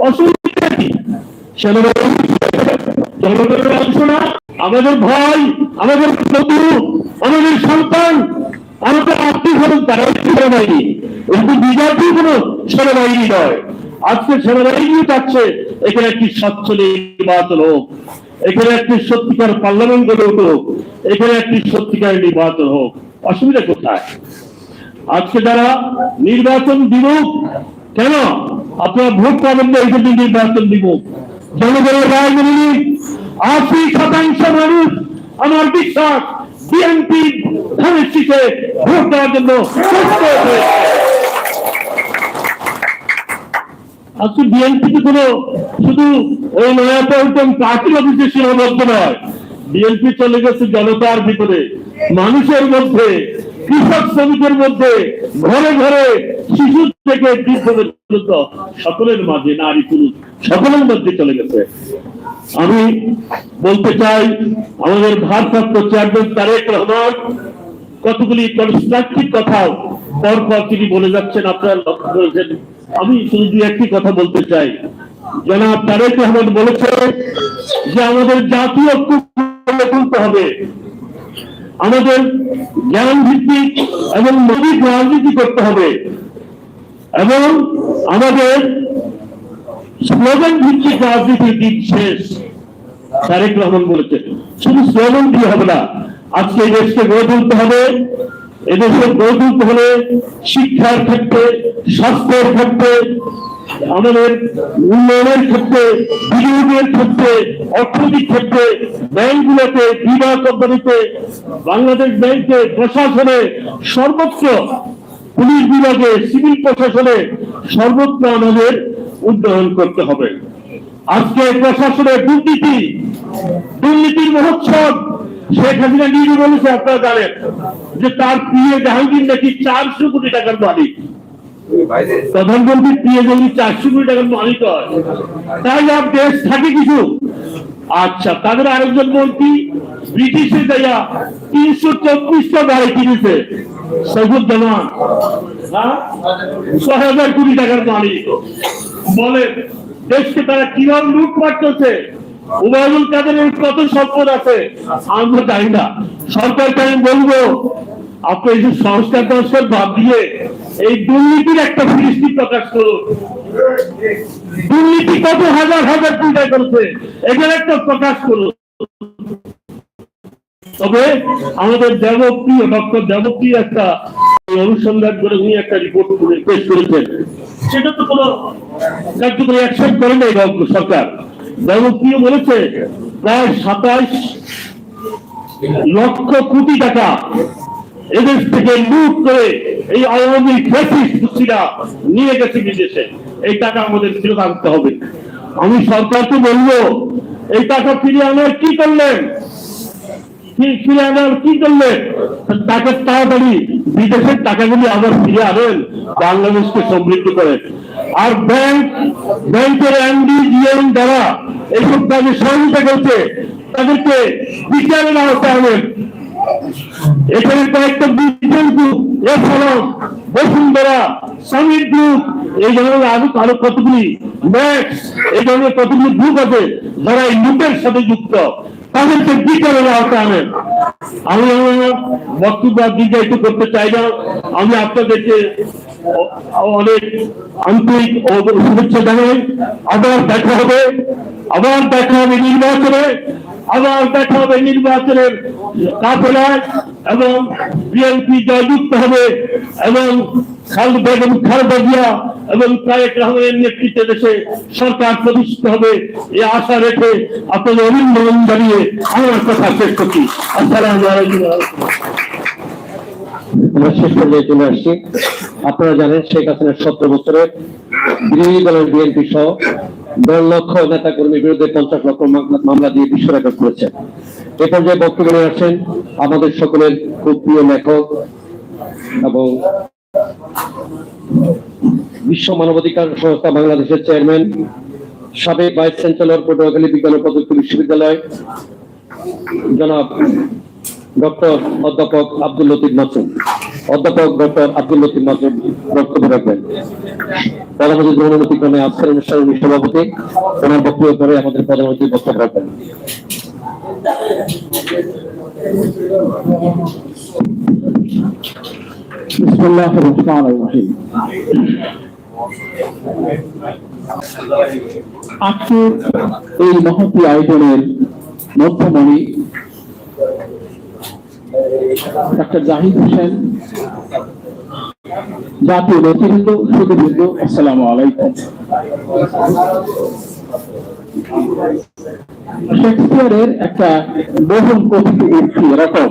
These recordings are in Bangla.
আমাদের আমাদের আমাদের সন্তান আমাদের আত্মীয় সেনাবাহিনী। কিন্তু বিজেপি সেনাবাহিনী নয়। আজকে এখানে একটি স্বচ্ছ হোক। এখানে একটি সত্যিকার পার্লামেন্ট গড়ে উঠুক। এখানে একটি সত্যিকার নির্বাচন হোক। অসুবিধা কোথায়? আজকে যারা নির্বাচন দিব কেন? আপনারা ভোট পাবেন না এই জন্য নির্বাচন দিব। জনগণের রায় মেনে আশি শতাংশ মানুষ আমার বিশ্বাস বিএনপি ধানের ভোট দেওয়ার জন্য আজকে বিএনপি তো কোনো শুধু ওই নয়াপল্টন পার্টির অফিসে সীমাবদ্ধ নয়। বিএনপি চলে গেছে জনতার ভিতরে, মানুষের মধ্যে। কৃষক শ্রমিকের মধ্যে ঘরে ঘরে শিশু থেকে সকলের মাঝে নারী পুরুষ সকলের মধ্যে চলে গেছে। আমি বলতে চাই, আমাদের ভারপ্রাপ্ত চেয়ারম্যান তারেক রহমান, কতগুলি কনস্ট্রাকটিভ কথা পরপর তিনি বলে যাচ্ছেন, আপনারা লক্ষ্য করেছেন। আমি শুধু দু একটি কথা বলতে চাই। জনাব তারেক রহমান বলেছে যে, আমাদের জাতীয় ঐক্য তুলতে হবে। আমাদের জ্ঞান ভিত্তিক এবং নদীর রাজনীতি করতে হবে। এবং আমাদের স্লোগান ভিত্তিক রাজনীতির দিন শেষ। তারেক রহমান বলেছেন শুধু স্লোগান দিয়ে হবে না, আজকে এই দেশকে গড়ে তুলতে হবে। এদেশে গড়ে তুলতে হলে শিক্ষার ক্ষেত্রে, স্বাস্থ্যের ক্ষেত্রে আমাদের উন্নয়নের ক্ষেত্রে, বিনিয়োগের ক্ষেত্রে, অর্থনৈতিক ক্ষেত্রে ব্যাংকগুলোতে বিমা কোম্পানিতে বাংলাদেশ ব্যাংকে প্রশাসনে সর্বোচ্চ, পুলিশ বিভাগে, সিভিল প্রশাসনে সর্বত্র আমাদের উন্নয়ন করতে হবে। আজকে প্রশাসনের দুর্নীতি, দুর্নীতির মহোৎসব, শেখ হাসিনা নিজে বলেছে, আপনারা জানেন, যে তার প্রিয় জাহাঙ্গীর নাকি চারশো কোটি টাকার মালিক। প্রধানমন্ত্রী প্রিয় যদি চারশো কোটি টাকার মালিক হয় দেশ থাকে কিছু? আচ্ছা তাদের আরেকজন মন্ত্রী তিনশো চব্বিশটা গাড়ি কিনেছে হ্যাঁ? ছয় হাজার কোটি টাকার মালিক। দেশকে তারা কীভাবে লুটপাট করছে? উবায়ুল কাদেরের কত সম্পদ আছে? আমরা জানি না। সরকারকে আমি বলব? আপনি এই যে সংস্কার সংস্কার বাদ দিয়ে এই দুর্নীতির একটা ফিরিস্তি প্রকাশ করুন। দুর্নীতি কত হাজার হাজার টাকা করেছে এখানে একটা প্রকাশ করুন। তবে আমাদের দেবপ্রিয়, ডক্টর দেবপ্রিয় একটা অনুসন্ধান করে উনি একটা রিপোর্ট পেশ করেছেন। সেটা তো কোনো কার্যকরী অ্যাকশন করে নাই সরকার। দেবপ্রিয় বলেছে, প্রায় সাতাইশ লক্ষ কোটি টাকা এদেশ থেকে লুট করে এই আওয়ামী ফ্যাসিস্টরা নিয়ে গেছে বিদেশে। এই টাকা আমাদের ফেরত আনতে হবে। আমি সরকারকে বলব, এই টাকা ফিরিয়ে আনার কি করলেন? ফিরে আনার কি করলেন? টাকা তাড়াতাড়ি বিদেশের টাকাগুলি আবার ফিরে আনেন, বাংলাদেশকে সমৃদ্ধ করেন। আর ব্যাংক, ব্যাংকের এমডি জিএম দ্বারা এইসব কাজে সহযোগিতা করছে তাদেরকে বিচারের আওতায় আনেন। এখানে কয়েকটা বিজ্ঞান গ্রুপ এছাড়াও বসুন্ধরা সামিট গ্রুপ এই ধরনের আরও আরও কতগুলি ম্যাক্স এই ধরনের কতগুলি গ্রুপ আছে যারা এই লুটের সাথে যুক্ত। তাদেরকে বিচারের আওতা আনেন আমি আমার বক্তব্য দীর্ঘায়িত করতে চাই না। আমি আপনাদেরকে অনেক আন্তরিক শুভেচ্ছা জানাই আবার দেখা হবে, আবার দেখা হবে নির্বাচনে, আবার দেখা হবে নির্বাচনের কাফেলায় এবং বিএনপি জয়যুক্ত হবে এবং খাল বেগম খালেদা জিয়া এবং তারেক রহমানের নেতৃত্বে দেশে সরকার প্রতিষ্ঠিত হবে। এই আশা রেখে আপনাদের অভিনন্দন জানিয়ে আমার কথা শেষ করছি। আসসালামু আলাইকুম। আমরা শেষ পর্যায়ে চলে আসছি। আপনারা জানেন শেখ হাসিনার সত্তর বছরের বিরোধী দলের বিএনপি সহ দেড় লক্ষ নেতা কর্মীর বিরুদ্ধে পঞ্চাশ লক্ষ মামলা- দিয়ে বিশ্ব রেকর্ড করেছেন। এ পর্যায়ে বক্তব্য নিয়ে আসেন আমাদের সকলের খুব প্রিয় লেখক এবং বিশ্ব মানবাধিকার সংস্থা বাংলাদেশের চেয়ারম্যান, সাবেক ভাইস চ্যান্সেলর পটুয়াখালী বিজ্ঞান ও প্রযুক্তি বিশ্ববিদ্যালয়, জনাব ডক্টর অধ্যাপক আব্দুল লতিফ মাসুম অধ্যাপক ডক্টর আব্দুল লতিফ মাসুদ বক্তব্য রাখবেন প্রধানমন্ত্রী গ্রহণ অতিক্রমে আজকের অনুষ্ঠানের সভাপতি ওনার বক্তব্য করে আমাদের প্রধানমন্ত্রী বক্তব্য রাখবেন بسم الله الرحمن الرحيم আজকের এই মহতী আয়োজনের মধ্যমণি ডাক্তার জাহিদ হোসেন, জাতীয় নেতৃবৃন্দ আলাইকুম। শেক্সপিয়ারের একটা বহুল এরকম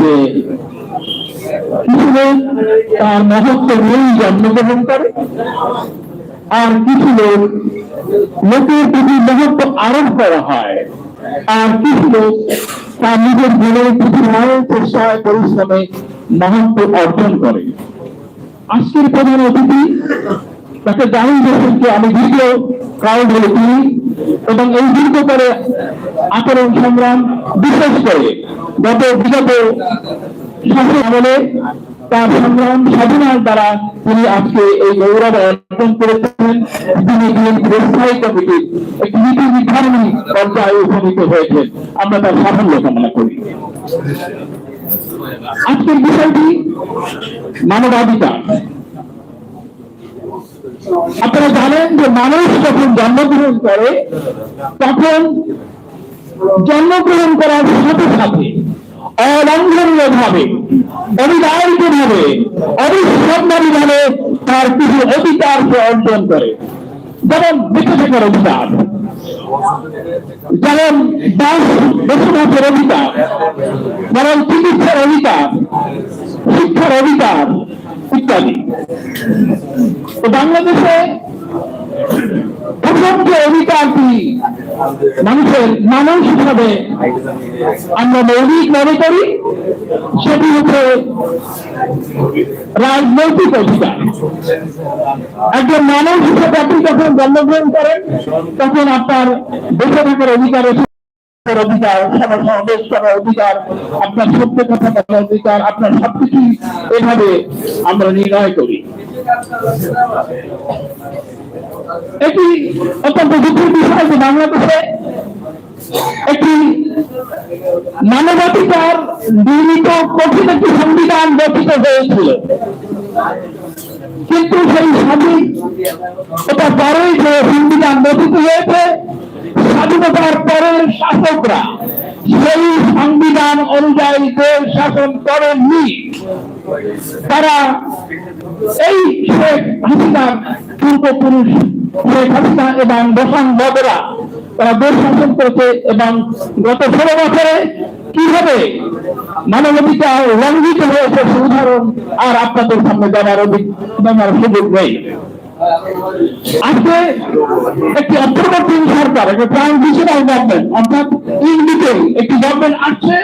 যে কিছু তার মহত্ব নিয়েই জন্মগ্রহণ করে, আর কিছু লোক লোকের প্রতি মহত্ব আরোপ করা হয়। আর তার নিজের জীবনের প্রতিভায় চেষ্টায় পরিশ্রমে মহত্ব অর্জন করে। আজকের প্রধান অতিথি তাকে হোসেনকে আমি দীর্ঘ কাল বলে তিনি এবং এই দীর্ঘ করে আচরণ সংগ্রাম বিশেষ করে। গত বিগত শাসন আমলে তার সংগ্রাম সাধনার দ্বারা তিনি আজকে এই গৌরব অর্জন করেছেন। তিনি বিএনপির স্থায়ী কমিটির একটি নীতি নির্ধারণী পর্যায়ে উপনীত হয়েছেন। আমরা তার সাফল্য কামনা করি। আজকের বিষয়টি মানবাধিকার। আপনারা জানেন যে মানুষ যখন জন্মগ্রহণ করে, তখন জন্মগ্রহণ করার সাথে সাথে অলঙ্ঘনীয় ভাবে অবিদায়িত ভাবে অবিশ্বাসী ভাবে তার কিছু অধিকার অর্জন করে। যেমন বেঁচে থাকার অধিকার, যেমন বেঁচে থাকার অধিকার, যেমন চিকিৎসার অধিকার, শিক্ষার অধিকার ইত্যাদি। তো বাংলাদেশে প্রথম যে অধিকারটি মানুষের মানুষ হিসাবে আমরা মৌলিক মনে করি, সেটি হচ্ছে রাজনৈতিক অধিকার। একজন মানুষ হিসেবে আপনি যখন জন্মগ্রহণ করেন, তখন আপনার বেঁচে থাকার অধিকার অধিকার অধিকার, আপনার সত্য কথা অধিকার, আপনার সবকিছু এভাবে আমরা নির্ণয় করি। এটি অত্যন্ত দুঃখের বিষয় যে বাংলাদেশে একটি মানবাধিকার নির্মিত কঠিন একটি সংবিধান গঠিত হয়েছিল। কিন্তু সেই স্বাধীন এটা পরেই যে সংবিধান গঠিত হয়েছে, স্বাধীনতার পরের শাসকরা সেই সংবিধান অনুযায়ী দেশ শাসন করেননি, তারা এই শেখ পূর্বপুরুষ শেখ এবং বসান বদরা, তারা দেশ শাসন করেছে এবং গত ষোলো বছরে কীভাবে মানবাধিকার লঙ্ঘিত হয়েছে উদাহরণ আর আপনাদের সামনে অধিক দেওয়ার সুযোগ নেই। আজকে একটি অন্তর্বর্তী সরকার, একটা ট্রানজিশনাল গভর্নমেন্ট অর্থাৎ বিটুইন একটি গভর্নমেন্ট আসছে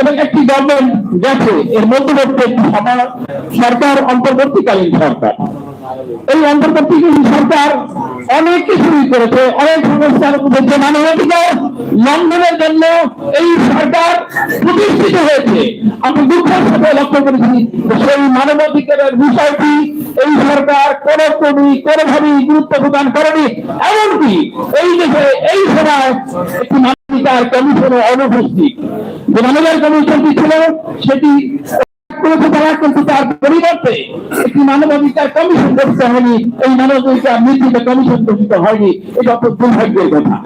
এবং একটি গভর্নমেন্ট গেছে, এর মধ্যবর্তী একটি সরকার অন্তর্বর্তীকালীন সরকার। এই অন্তর্বর্তীকালীন সরকার অনেক কিছুই করেছে, অনেক সমস্যার মধ্যে মানবাধিকার লঙ্ঘনের জন্য এই সরকার প্রতিষ্ঠিত হয়েছে। আমি দুঃখের সাথে লক্ষ্য করেছি সেই মানবাধিকারের বিষয়টি এই সরকার কোন কবি কোনোভাবেই গুরুত্ব প্রদান করেনি। এমনকি এই দেশে, এই সময় মানবাধিকার কমিশনের অনুপস্থিত। যে মানবাধিকার কমিশনটি ছিল, সেটি হয়নি। এই দুর্ভাগ্যের কথা।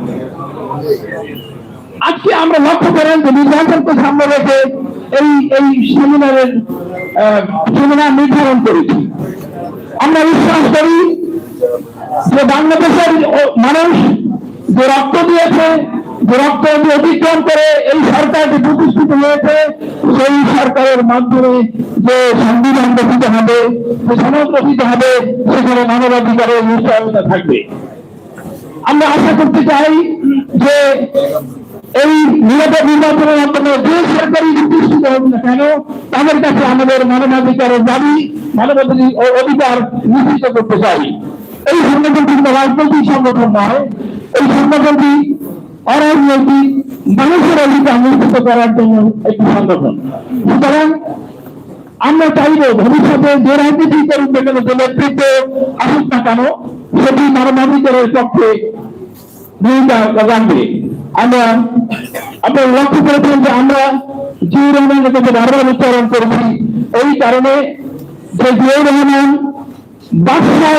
আমরা লক্ষ্য এই এই নির্ধারণ করেছি। আমরা বিশ্বাস করি যে বাংলাদেশের মানুষ যে রক্ত দিয়েছে, যে রক্ত অতিক্রম করে এই সরকারটি প্রতিষ্ঠিত হয়েছে, সেই সরকারের মাধ্যমে যে সংবিধান গঠিত হবে, যে সমাজ গঠিত হবে, সেখানে মানবাধিকারের নিশ্চয়তা থাকবে। আমরা আশা করতে চাই যে এই নিরাপদ নির্বাচনের মাধ্যমে যে সরকারি প্রতিষ্ঠিত হোক না কেন, তাদের কাছে আমাদের মানবাধিকারের দাবি, মানবাধিকার অধিকার নিশ্চিত করতে চাই। এই সংগঠনটি কোনো রাজনৈতিক সংগঠন নয়, এই সংগঠনটি অরাজনৈতিক, মানুষের অধিকার নিশ্চিত করার জন্য একটি সংগঠন। সুতরাং আমরা চাইব ভবিষ্যতে যে রাজনীতি করুক না কেন, যে নেতৃত্ব আসুক না কেন, সেটি মানবাধিকারের পক্ষে ভূমিকা রাখবে। আমরা আপনারা লক্ষ্য করেছেন যে আমরা জিও রহমানের কাছে বারবার উচ্চারণ করেছি, এই কারণে যে জিও রহমান বাদশাহ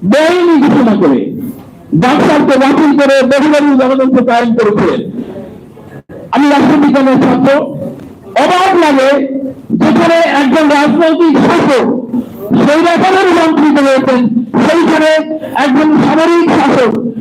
বেআইনি ঘোষণা করে বাদশাহকে বাতিল করে বহুবারী গণতন্ত্র কায়েম করেছিলেন। আমি রাষ্ট্রবিজ্ঞানের ছাত্র, অবাক লাগে যেখানে একজন রাজনৈতিক শাসক সেই রকমের মন্ত্রিত রয়েছেন সেইখানে একজন সামরিক শাসক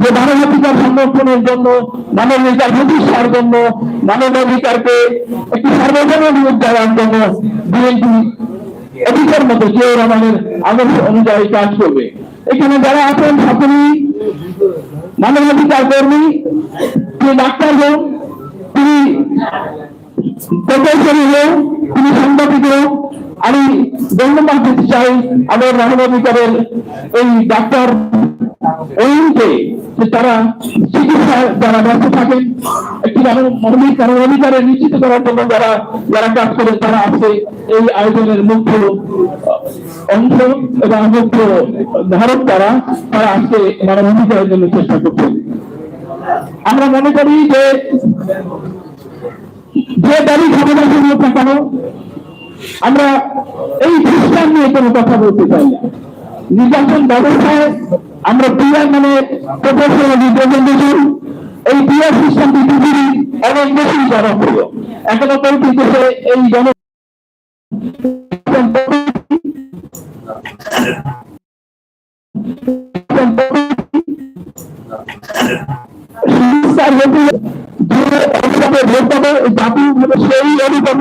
যে মানবাধিকার সংরক্ষণের জন্য, মানবাধিকার প্রতিষ্ঠার জন্য, মানবাধিকারকে একটি সার্বজনীন রূপ দেওয়ার জন্য বিএনপি অফিসের মতো জিও রহমানের আদর্শ অনুযায়ী কাজ করবে। এখানে যারা আছেন সকলেই মানবাধিকার কর্মী, তিনি ডাক্তার হোক, তিনি প্রকৌশলী হোক, তিনি সাংবাদিক হোক, আমি ধন্যবাদ দিতে চাই আমার মানবাধিকারের এই ডাক্তার তারা চিকিৎসা যারা ব্যস্ত থাকেন, একটি মানবাধিকার অধিকারে নিশ্চিত করার জন্য যারা যারা কাজ করে তারা আজকে এই আয়োজনের মুখ্য অংশ এবং মুখ্য ধারক তারা তারা জন্য চেষ্টা আমরা মনে করি যে যে দাবি আমরা এই খ্রিস্টান নিয়ে কোনো কথা বলতে চাই না। নির্বাচন ব্যবস্থায় আমরা পিয়ার মানে প্রফেশনাল এই পিয়ার সিস্টেমটি পৃথিবীর অনেক বেশি জনপ্রিয়। এখনও পরিস্থিতিতে এই জন সেই অনুপাতে